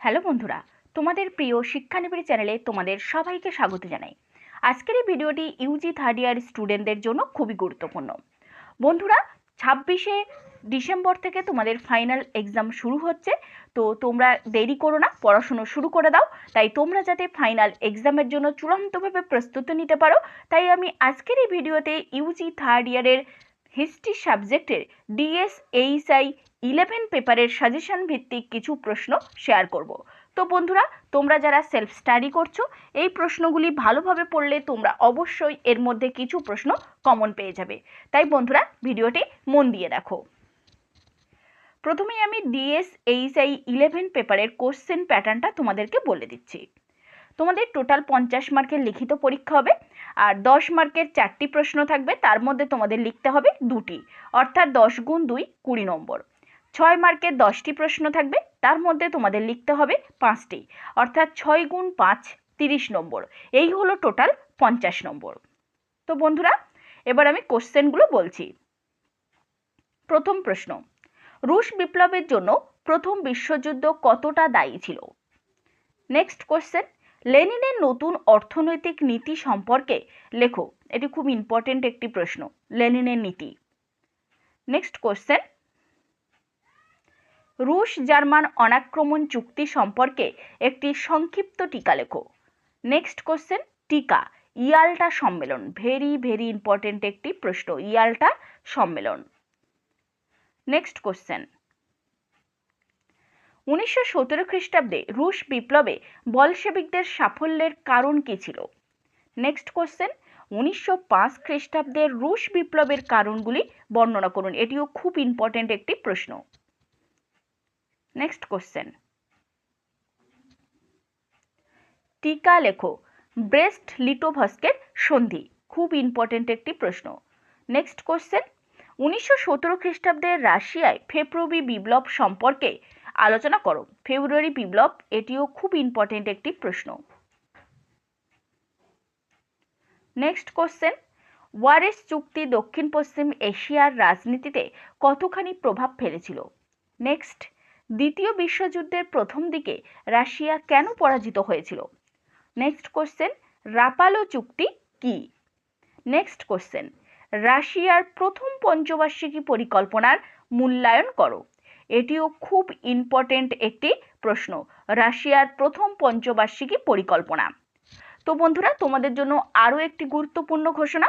Hello বন্ধুরা, তোমাদের প্রিয় শিক্ষানিবিড় চ্যানেলে তোমাদের সবাইকে স্বাগত জানাই। আজকের এই ভিডিওটি ইউজি থার্ড ইয়ার স্টুডেন্টদের জন্য খুবই গুরুত্বপূর্ণ। বন্ধুরা, ছাব্বিশে ডিসেম্বর থেকে তোমাদের ফাইনাল এক্সাম শুরু হচ্ছে, তো তোমরা দেরি করো না, পড়াশুনো শুরু করে দাও। তাই তোমরা যাতে ফাইনাল এক্সামের জন্য চূড়ান্তভাবে প্রস্তুতি নিতে পারো, তাই আমি আজকের এই ভিডিওতে ইউজি থার্ড ইয়ারের হিস্ট্রি সাবজেক্টের ডিএস এইচআই ইলেভেন পেপারের সাজেশন ভিত্তিক কিছু প্রশ্ন শেয়ার করব। তো বন্ধুরা, তোমরা যারা সেলফ স্টাডি করছ, এই প্রশ্নগুলি ভালোভাবে পড়লে তোমরা অবশ্যই এর মধ্যে কিছু প্রশ্ন কমন পেয়ে যাবে। তাই বন্ধুরা, ভিডিওটি মন দিয়ে দেখো। প্রথমেই আমি ডিএস এইচআই ইলেভেন পেপারের কোশ্চেন প্যাটার্নটা তোমাদেরকে বলে দিচ্ছি। তোমাদের টোটাল পঞ্চাশ মার্কের লিখিত পরীক্ষা হবে, আর দশ মার্কের চারটি প্রশ্ন থাকবে, তার মধ্যে তোমাদের লিখতে হবে দুটি, অর্থাৎ দশ গুণ দুই কুড়ি নম্বর। ছয় মার্কের দশটি প্রশ্ন থাকবে। তার মধ্যে তোমাদের লিখতে হবে পাঁচটি। অর্থাৎ ছয় গুণ পাঁচ, তিরিশ নম্বর। এই হলো টোটাল পঞ্চাশ নম্বর। তো বন্ধুরা, এবার আমি কোশ্চেনগুলো বলছি। প্রথম প্রশ্ন, রুশ বিপ্লবের জন্য প্রথম বিশ্বযুদ্ধ কতটা দায়ী ছিল? নেক্সট কোশ্চেন, লেনিনের নতুন অর্থনৈতিক নীতি সম্পর্কে লেখো। এটি খুব ইম্পর্টেন্ট একটি প্রশ্ন, লেনিনের নীতি। নেক্সট কোশ্চেন রুশ জার্মান অনাক্রমণ চুক্তি সম্পর্কে একটি সংক্ষিপ্ত টিকা লেখো। নেক্সট কোশ্চেন টিকা, ইয়াল্টা সম্মেলন। ভেরি ভেরি ইম্পর্টেন্ট একটি প্রশ্ন, ইয়াল্টা সম্মেলন। নেক্সট কোশ্চেন উনিশশো সতেরো খ্রিস্টাব্দে রুশ বিপ্লবে বলশেবিকদের সাফল্যের কারণ কী ছিল? নেক্সট কোশ্চেন উনিশশো পাঁচ খ্রিস্টাব্দের রুশ বিপ্লবের কারণগুলি বর্ণনা করুন। এটিও খুব ইম্পর্টেন্ট একটি প্রশ্ন। নেক্সট কোশ্চেন টিকা লেখো। ব্রেস্ট লিটোভস্কের সন্ধি। খুব ইম্পর্টেন্ট একটি প্রশ্ন। নেক্সট কোশ্চেন উনিশশো সতেরো খ্রিস্টাব্দের রাশিয়ায় ফেব্রুয়ারি বিপ্লব সম্পর্কে আলোচনা করো। ফেব্রুয়ারি বিপ্লব, এটিও খুব ইম্পর্টেন্ট একটি প্রশ্ন। নেক্সট কোশ্চেন ওয়ারেস চুক্তি দক্ষিণ পশ্চিম এশিয়ার রাজনীতিতে কতখানি প্রভাব ফেলেছিল? নেক্সট দ্বিতীয় বিশ্বযুদ্ধের প্রথম দিকে রাশিয়া কেন পরাজিত হয়েছিল? নেক্সট কোশ্চেন রাপালো চুক্তি কি? নেক্সট কোশ্চেন রাশিয়ার প্রথম পঞ্চবার্ষিকী পরিকল্পনার মূল্যায়ন করো। এটিও খুব ইম্পর্টেন্ট একটি প্রশ্ন, রাশিয়ার প্রথম পঞ্চবার্ষিকী পরিকল্পনা। তো বন্ধুরা, তোমাদের জন্য আরও একটি গুরুত্বপূর্ণ ঘোষণা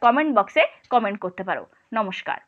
কমেন্ট বক্সে কমেন্ট করতে পারো। নমস্কার।